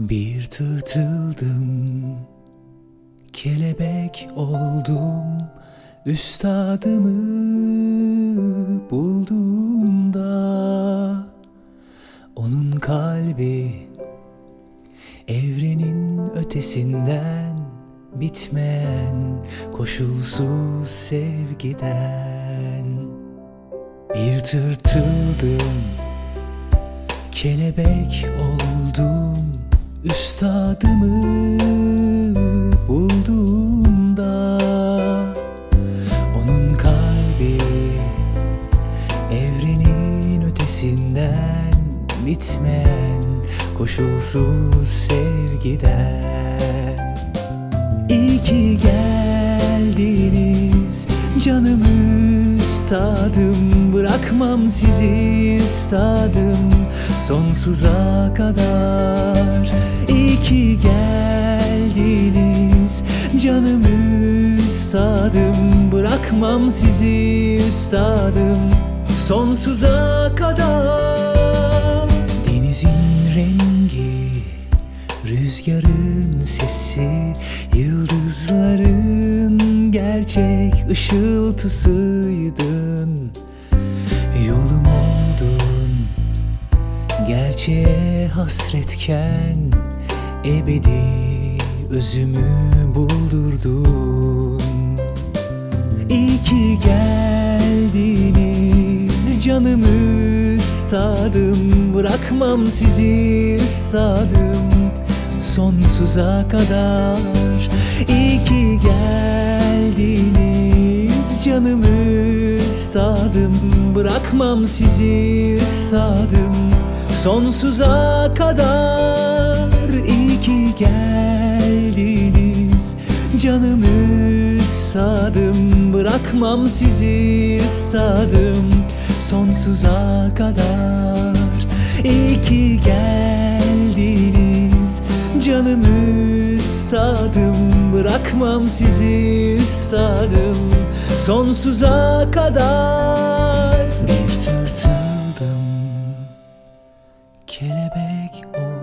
Bir tırtıldım, kelebek oldum, üstadımı bulduğumda onun kalbi evrenin ötesinden bitmeyen koşulsuz sevgiden. Bir tırtıldım Kelebek oldum Üstadımı bulduğumda Onun kalbi Evrenin ötesinden Bitmeyen koşulsuz sevgiden. İyi ki geldiniz canım üstadım Bırakmam sizi üstadım sonsuza kadar. İyi ki geldiniz. Canım üstadım Bırakmam sizi üstadım. Sonsuza kadar. Denizin rengi Rüzgarın sesi, yıldızların gerçek ışıltısıydın gerçeğe hasretken Ebedi özümü buldurdun. İyi ki geldiniz canım üstadım Bırakmam sizi üstadım. Sonsuza kadar İyi ki geldiniz canım üstadım Bırakmam sizi üstadım sonsuza kadar İyi ki geldiniz. Canım üstadım Bırakmam sizi üstadım. Sonsuza kadar İyi ki geldiniz. Canım üstadım Bırakmam sizi üstadım. Sonsuza kadar kelebek ol.